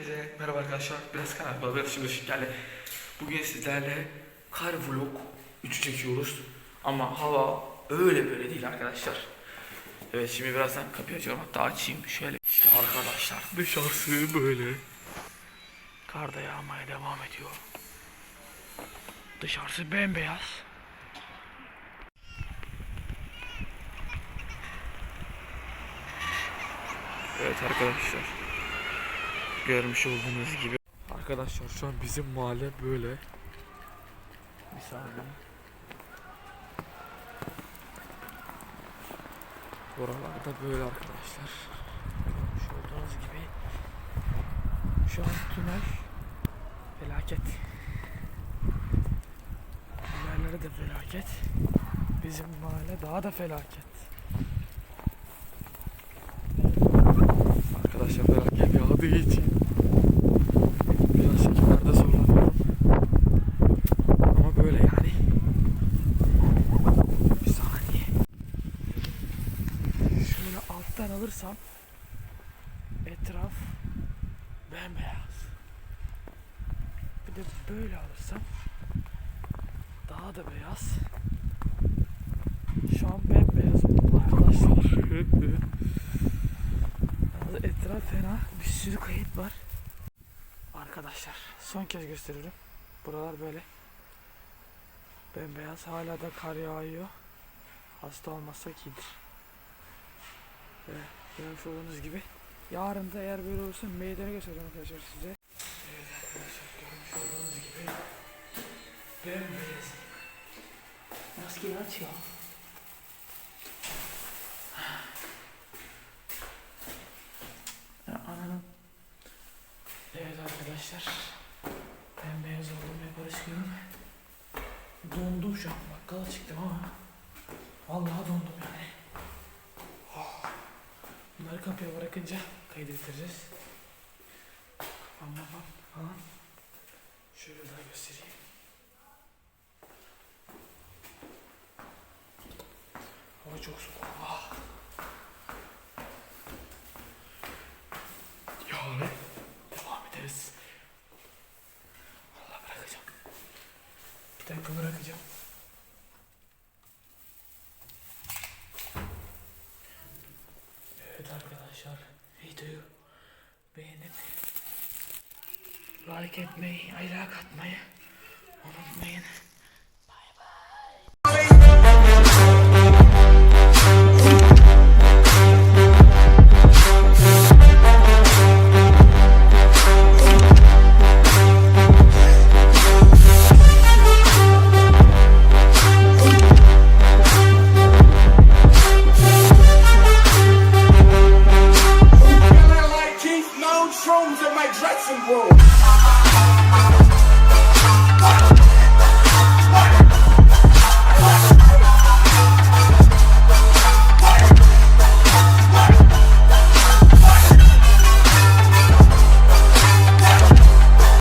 Herkese merhaba arkadaşlar. Biraz kanal biraz şimdi geldi. Bugün sizlerle kar vlog 3 çekiyoruz. Ama hava öyle böyle değil arkadaşlar. Evet şimdi birazdan kapıyı açıyorum. Hatta açayım şöyle. İşte arkadaşlar dışarısı böyle. Kar da yağmaya devam ediyor. Dışarısı bembeyaz. Evet arkadaşlar. Görmüş olduğunuz gibi. Arkadaşlar şu an bizim mahalle böyle. Bir saniye. Buralarda böyle arkadaşlar. Görmüş olduğunuz gibi. Şu an tünel felaket. Tünelleri de felaket. Bizim mahalle daha da felaket. Arkadaşlar felaket yağdığı için biraz çekimlerde zorlanıyorum. Ama böyle yani. Bir saniye. Şöyle alttan alırsam etraf bembeyaz. Bir de böyle alırsam daha da beyaz. Şu an bembeyaz oldu arkadaşlar. Etraf fena. Bir sürü kayıt var. Arkadaşlar son kez gösteriyorum. Buralar böyle. Bembeyaz. Hala da kar yağıyor. Hasta olmazsak iyidir. Ve görmüş olduğunuz gibi. Yarın da eğer böyle olursa meydana göstereceğim arkadaşlar size. Evet arkadaşlar görmüş olduğunuz gibi. Bembeyaz. Maskeyi aç ya. Evet arkadaşlar. Ben beyaz olmaya barışıyorum. Dondum şu an. Bakkala çıktım ama. Vallahi dondum yani. Bunları kapıya bırakınca kaydı bitireceğiz. Kafam kafam falan. Şöyle daha göstereyim. Hava çok soğuk. Ah. Yani devam ederiz. Allah bırakacağım. Bir dakika bırakacağım. Evet arkadaşlar videoyu beğenip like etmeyi, aylak atmayı unutmayın. My dressing room.